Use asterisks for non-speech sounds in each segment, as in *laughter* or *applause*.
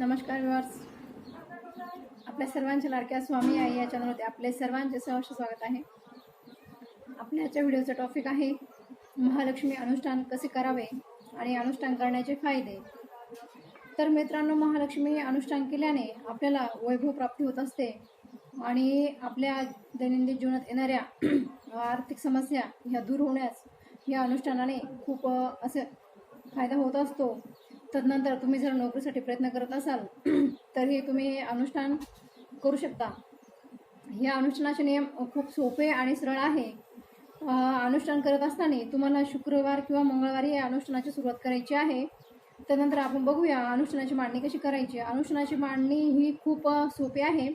नमस्कार व्यूअर्स आपल्या सर्वांच्या लाडक्या स्वामी आई या चॅनलमध्ये आपले सर्वांचे सहर्ष स्वागत आहे. आपल्या आजच्या व्हिडिओचं टॉपिक आहे महालक्ष्मी अनुष्ठान कसे करावे आणि अनुष्ठान करण्याचे फायदे. तर मित्रांनो महालक्ष्मी अनुष्ठान केल्याने आपल्याला वैभव प्राप्ती होत असते आणि आपल्या दैनंदिन जीवनात येणाऱ्या *clears throat* आर्थिक समस्या ह्या दूर होण्यास या अनुष्ठानाने खूप असं असे फायदा होत असतो. तदनंतर तुम्ही जर नोकरीसाठी प्रयत्न करत असाल *clears throat* तर हे तुम्ही अनुष्ठान करू शकता. या अनुष्ठानाचे नियम खूप सोपे आणि सरळ आहे. अनुष्ठान करत असताना तुम्हाला शुक्रवार किंवा मंगळवारी या अनुष्ठानाची सुरुवात करायची आहे. त्यानंतर आपण बघूया अनुष्ठानाची मांडणी कशी करायची. अनुष्ठानाची मांडणी ही खूप सोपी आहे.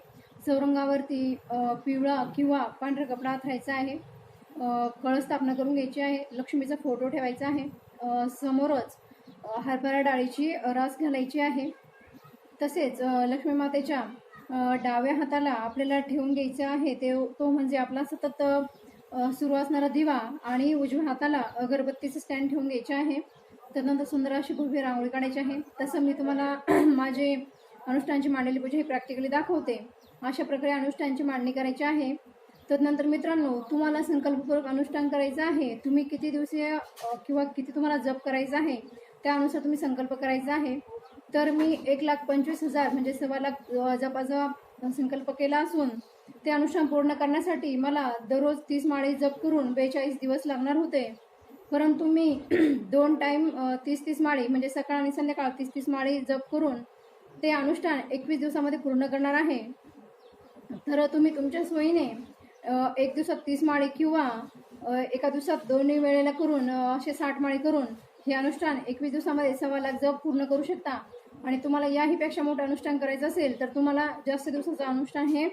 चौरंगावरती पिवळा किंवा पांढरा कपडा हातरायचा आहे. कळस स्थापना करून घ्यायची आहे. लक्ष्मीचा फोटो ठेवायचा आहे. समोरच हरभरा डाळीची रास घालायची आहे. तसेच लक्ष्मी मातेच्या डाव्या हाताला आपल्याला ठेवून घ्यायचं आहे. ते तो म्हणजे आपला सतत सुरू असणारा दिवा आणि उजव्या हाताला अगरबत्तीचं स्टँड ठेवून घ्यायचे आहे. त्यानंतर सुंदर अशी भव्य रांगोळी काढायची आहे. तसं मी तुम्हाला *clears throat* माझे अनुष्ठानची मांडलेली पूजा हे प्रॅक्टिकली दाखवते. अशा प्रकारे अनुष्ठानची मांडणी करायची आहे. तदनंतर मित्रांनो तुम्हाला संकल्पपूर्वक अनुष्ठान करायचं आहे. तुम्ही किती दिवसीय किंवा किती तुम्हाला जप करायचा आहे त्यानुसार तुम्ही संकल्प करायचा आहे. तर मी एक लाख पंचवीस हजार म्हणजे सव्वा लाख अ, जपाचा संकल्प केला असून ते अनुष्ठान पूर्ण करण्यासाठी मला दररोज तीस माळे जप करून बेचाळीस दिवस लागणार होते. परंतु मी *clears throat* दोन टाईम तीस तीस माळी म्हणजे सकाळ आणि संध्याकाळ तीस तीस माळी जप करून ते अनुष्ठान एकवीस दिवसामध्ये पूर्ण करणार आहे. तर तुम्ही तुमच्या सोयीने एक दिवसात तीस माळी किंवा एका दिवसात दोन्ही वेळेला करून असे साठ माळी करून हे अनुष्ठान एकवीस दिवसामध्ये सव्वा लाख जप पूर्ण करू शकता. आणि तुम्हाला याहीपेक्षा मोठं अनुष्ठान करायचं असेल तर तुम्हाला जास्त दिवसाचं अनुष्ठान हे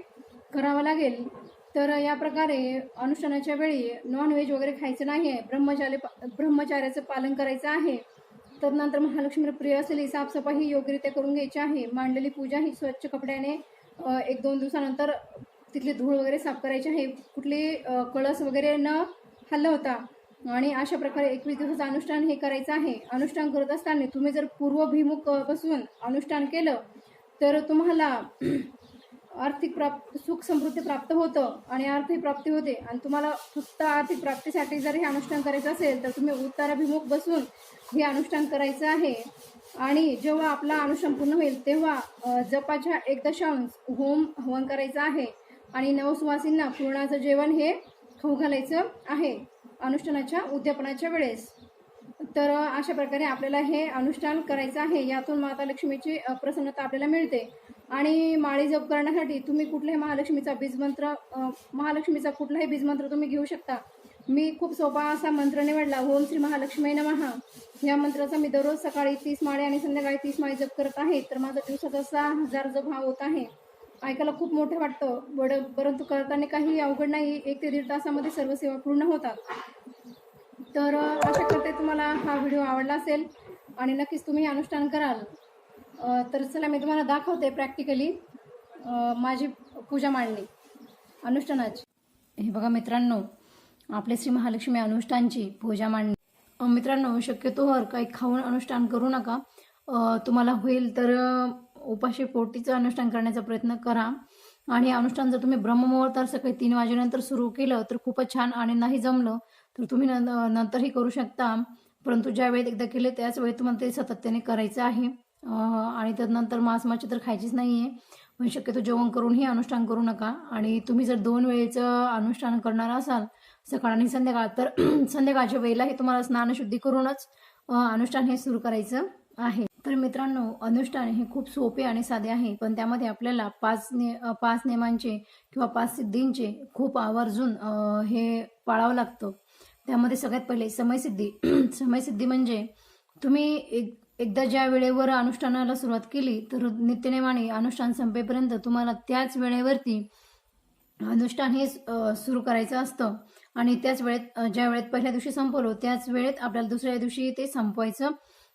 करावं लागेल. तर या प्रकारे अनुष्ठानाच्या वेळी नॉनव्हेज वगैरे खायचं नाही आहे. ब्रह्मचार्य ब्रह्मचार्याचं पालन करायचं आहे. तदनंतर महालक्ष्मीला प्रिय असलेली साफसफाई ही योग्यरित्या करून घ्यायची आहे. मांडलेली पूजा ही स्वच्छ कपड्याने एक दोन दिवसानंतर तिथली धूळ वगैरे साफ करायची आहे. कुठली कळस वगैरे न हल्ला होता आणि अशा प्रकारे एकवीस दिवसाचं अनुष्ठान हे करायचं आहे. अनुष्ठान करत असताना तुम्ही जर पूर्वभिमुख बसून अनुष्ठान केलं तर तुम्हाला आर्थिक प्राप्त सुख समृद्धी प्राप्त होतं आणि आर्थिक प्राप्ती होते. आणि तुम्हाला फक्त आर्थिक प्राप्तीसाठी जर हे अनुष्ठान करायचं असेल तर तुम्ही उत्तराभिमुख बसून हे अनुष्ठान करायचं आहे. आणि जेव्हा आपला अनुष्ठान पूर्ण होईल तेव्हा जपाच्या एक दशांश होम हवन करायचं आहे. आणि नवसुवासींना पूर्णाचं जेवण हे खाऊ घालायचं आहे. अनुष्ठानाच्या उद्यापनाच्या वेळेस. तर अशा प्रकारे आपल्याला हे अनुष्ठान करायचं आहे यातून माता लक्ष्मीची प्रसन्नता आपल्याला मिळते. आणि माळी जप करण्यासाठी तुम्ही कुठल्याही महालक्ष्मीचा बीजमंत्र महालक्ष्मीचा कुठलाही बीजमंत्र तुम्ही घेऊ शकता. मी खूप सोपा असा मंत्र निवडला ओम श्री महालक्ष्मी नमहा या मंत्राचा मी दररोज सकाळी तीस माळे आणि संध्याकाळी तीस माळे जप करत आहे. तर माझा दिवसाचा सहा हजार जप हा होत आहे. ऐकायला खूप मोठं वाटतं. बड परंतु करताना काही अवघड नाही. एक ते दीड तासामध्ये सर्व सेवा पूर्ण होतात. तर अशा आशा करते तुम्हाला हा व्हिडिओ आवडला असेल आणि नक्कीच तुम्ही अनुष्ठान कराल. तर चला मी तुम्हाला दाखवते प्रॅक्टिकली माझी पूजा मांडणी अनुष्ठानाची. हे बघा मित्रांनो आपले श्री महालक्ष्मी अनुष्ठानची पूजा मांडणी. मित्रांनो शक्यतोवर काही खाऊन अनुष्ठान करू नका. तुम्हाला होईल तर उपाशी पोटीचं अनुष्ठान करण्याचा प्रयत्न करा. आणि अनुष्ठान जर तुम्ही ब्रह्ममुहूर्तावर सकाळी तीन वाजेनंतर सुरू केलं तर खूपच छान आणि नाही जमलं तर तुम्ही नंतरही करू शकता. परंतु ज्या वेळेत एकदा केले त्याच वेळेत तुम्हाला ते सातत्याने करायचं आहे. आणि त्यानंतर मांस माची तर खायचीच नाही आहे पण शक्यतो जेवण करूनही अनुष्ठान करू नका. आणि तुम्ही जर दोन वेळेचं अनुष्ठान करणार असाल सकाळ आणि संध्याकाळ तर *clears throat* संध्याकाळच्या वेळेलाही तुम्हाला स्नानशुद्धी करूनच अनुष्ठान हे सुरू करायचं आहे. तर मित्रांनो अनुष्ठान हे खूप सोपे आणि साधे आहे पण त्यामध्ये आपल्याला पाच ने पाच नियमांचे किंवा पाच सिद्धींचे खूप आवर्जून हे पाळावं लागतं. त्यामध्ये सगळ्यात पहिले समयसिद्धी *clears throat* समयसिद्धी म्हणजे तुम्ही एक एकदा ज्या वेळेवर अनुष्ठानाला सुरुवात केली तर नित्यनेमाने अनुष्ठान संपेपर्यंत तुम्हाला त्याच वेळेवरती अनुष्ठान हे सुरू करायचं असतं. आणि त्याच वेळेत ज्या वेळेत पहिल्या दिवशी संपवलो त्याच वेळेत आपल्याला दुसऱ्या दिवशी ते संपवायचं.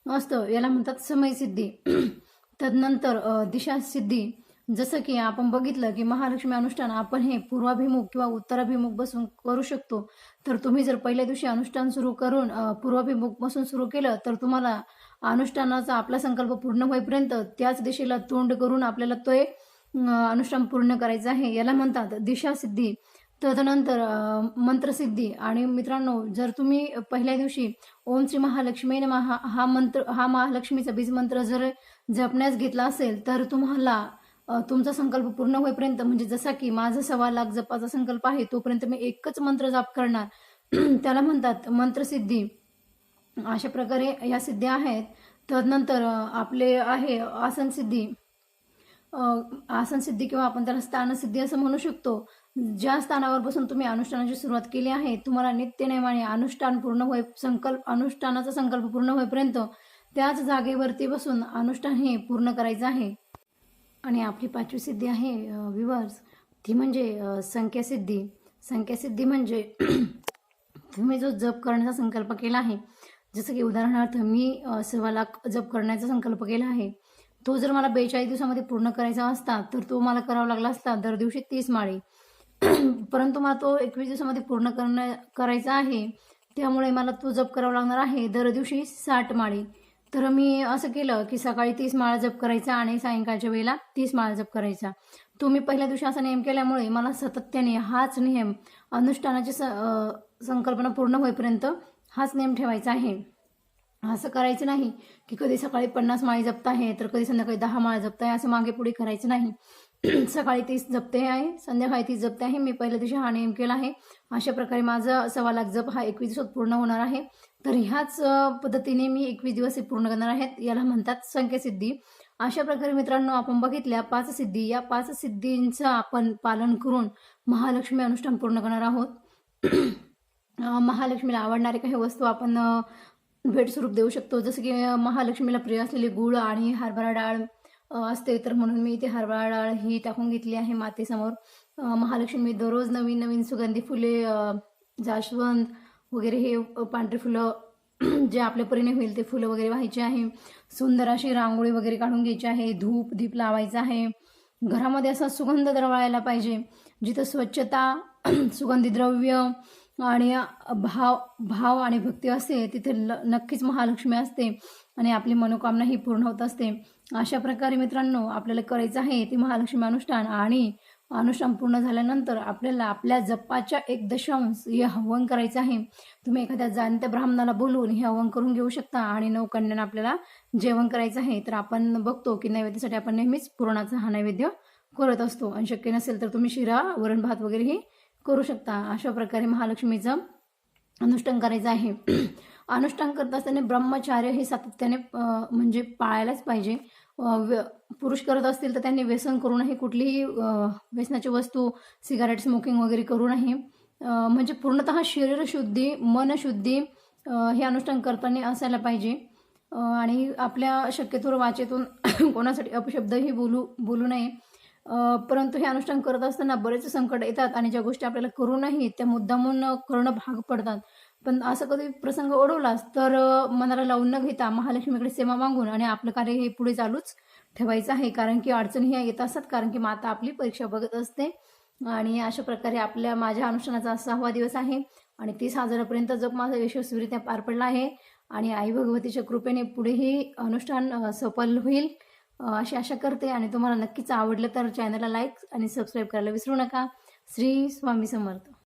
असतं याला म्हणतात समयसिद्धी *clears throat* तदनंतर दिशासिद्धी जसं की आपण बघितलं की महालक्ष्मी अनुष्ठान आपण हे पूर्वाभिमुख किंवा उत्तराभिमुख बसून करू शकतो. तर तुम्ही जर पहिल्या दिवशी अनुष्ठान सुरू करून पूर्वाभिमुख बसून सुरू केलं तर तुम्हाला अनुष्ठानाचा आपला संकल्प पूर्ण होईपर्यंत त्याच दिशेला तोंड करून आपल्याला तो अनुष्ठान पूर्ण करायचं आहे. याला म्हणतात दिशासिद्धी तदनंतर मंत्रसिद्धी. आणि मित्रांनो जर तुम्ही पहिल्या दिवशी ओम श्री महालक्ष्मी महा हा मंत्र हा महालक्ष्मीचा बीज मंत्र जर जपण्यास घेतला असेल तर तुम्हाला तुमचा संकल्प पूर्ण होईपर्यंत म्हणजे जसा की माझा सव्वा लाख जपाचा संकल्प आहे तोपर्यंत मी एकच मंत्र जाप करणार. *clears throat* त्याला म्हणतात मंत्रसिद्धी. अशा प्रकारे या सिद्ध्या आहेत. तदनंतर आपले आहे आसन सिद्धी. आसन सिद्धी किंवा आपण त्याला स्थानसिद्धी असं म्हणू शकतो. ज्या स्थानावर बसून तुम्ही अनुष्ठानाची सुरुवात केली आहे तुम्हाला नित्यनेमाने अनुष्ठान पूर्ण होई संकल्प अनुष्ठानाचा संकल्प पूर्ण होईपर्यंत त्याच जागेवरती बसून अनुष्ठान हे पूर्ण करायचं आहे. आणि आपली पाचवी सिद्धी आहे विवर्स. ती म्हणजे संख्यासिद्धी. संख्यासिद्धी म्हणजे *clears throat* तुम्ही जो जप करण्याचा संकल्प केला आहे जसं की उदाहरणार्थ मी सव्वा लाख जप करण्याचा संकल्प केला आहे तो जर मला बेचाळीस दिवसामध्ये पूर्ण करायचा असता तर तो मला करावा लागला असता दर दिवशी तीस माळी. *clears throat* परंतु मला तो एकवीस दिवसामध्ये पूर्ण करणं करायचा आहे त्यामुळे मला तो जप करावा लागणार आहे दर दिवशी साठ माळी. तर मी असं केलं की सकाळी तीस माळा जप करायचा आणि सायंकाळच्या वेळेला तीस माळा जप करायचा. तो मी पहिल्या दिवशी असा नियम केल्यामुळे मला सातत्याने हाच नियम अनुष्ठानाची स संकल्पना पूर्ण होईपर्यंत हाच नियम ठेवायचा आहे. असं करायचं नाही की कधी सकाळी पन्नास माळी जपत आहे तर कधी संध्याकाळी दहा माळ जपत आहे असं मागे पुढे करायचं नाही. *clears throat* सकाळी तीस जपते आहे संध्याकाळी तीस जपते आहे. मी पहिल्या दिवशी हा नेम केला आहे. अशा प्रकारे माझा सव्वा लाख जप हा एकवीस दिवसात पूर्ण होणार आहे. तर ह्याच पद्धतीने मी एकवीस दिवस हे पूर्ण करणार आहेत याला म्हणतात संख्यासिद्धी. अशा प्रकारे मित्रांनो आपण बघितल्या पाच सिद्धी. या पाच सिद्धींचं आपण पालन करून महालक्ष्मी अनुष्ठान पूर्ण करणार आहोत. *clears throat* महालक्ष्मीला आवडणारे काही वस्तू आपण भेट स्वरूप देऊ शकतो. जसं की महालक्ष्मीला प्रिय असलेले गुळ आणि हरभरा डाळ असते तर म्हणून मी इथे हरभरा डाळ ही टाकून घेतली आहे मातेसमोर. महालक्ष्मी दररोज नवीन नवीन सुगंधी फुले जास्वंद वगैरे हे पांढरी फुलं *clears throat* जे आपल्या परीने होईल ते फुलं वगैरे व्हायचे आहे. सुंदर अशी रांगोळी वगैरे काढून घ्यायची आहे. धूप दीप लावायचा आहे. घरामध्ये असा सुगंध दरवळायला पाहिजे जिथं स्वच्छता *clears throat* सुगंधी द्रव्य आणि भाव भाव आणि भक्ती असते तिथे ल नक्कीच महालक्ष्मी असते आणि आपली मनोकामना ही पूर्ण होत असते. अशा प्रकारे मित्रांनो आपल्याला करायचं आहे ते महालक्ष्मी अनुष्ठान आणि अनुष्ठान पूर्ण झाल्यानंतर आपल्याला आपल्या जपाच्या एक दशांश हे हवन करायचं आहे. तुम्ही एखाद्या जाणत्या ब्राह्मणाला बोलून हे हवन करून घेऊ शकता आणि नवकन्यानं आपल्याला जेवण करायचं आहे. तर आपण बघतो की नैवेद्यासाठी आपण नेहमीच पुरणाचा हा नैवेद्य करत असतो. आणि शक्य नसेल तर तुम्ही शिरा वरण भात वगैरेही करू शकता. अशा प्रकारे महालक्ष्मीचं अनुष्ठान करायचं आहे. *clears throat* अनुष्ठान करत असताना ब्रह्मचार्य हे सातत्याने म्हणजे पाळायलाच पाहिजे. व्य- पुरुष करत असतील तर त्यांनी व्यसन करू नये. कुठलीही व्यसनाची वस्तू सिगारेट स्मोकिंग वगैरे करू नये. म्हणजे पूर्णतः शरीरशुद्धी मनशुद्धी हे अनुष्ठान करताना असायला पाहिजे. आणि आपल्या शक्यतोवर वाचेतून *clears throat* कोणासाठी अपशब्दही बोलू बोलू नये. परंतु हे अनुष्ठान करत असताना बरेच संकट येतात आणि ज्या गोष्टी आपल्याला करू नाही त्या मुद्दामून करणं भाग पडतात. पण असं कधी प्रसंग ओढवलाच तर मनाला लावून न घेता महालक्ष्मीकडे सेवा मागून आणि आपलं कार्य हे पुढे चालूच ठेवायचं आहे. कारण की अडचणी ह्या येत असतात कारण की माता आपली परीक्षा बघत असते. आणि अशा प्रकारे आपल्या माझ्या अनुष्ठानाचा सहावा दिवस आहे आणि तीस हजारापर्यंत जग माझा यशस्वीरित्या पार पडला आहे. आणि आई भगवतीच्या कृपेने पुढेही अनुष्ठान सफल होईल. अशी आशा करते आणि तुम्हाला नक्कीच आवडलं तर चॅनलला लाईक आणि सबस्क्राईब करायला विसरू नका. श्री स्वामी समर्थ.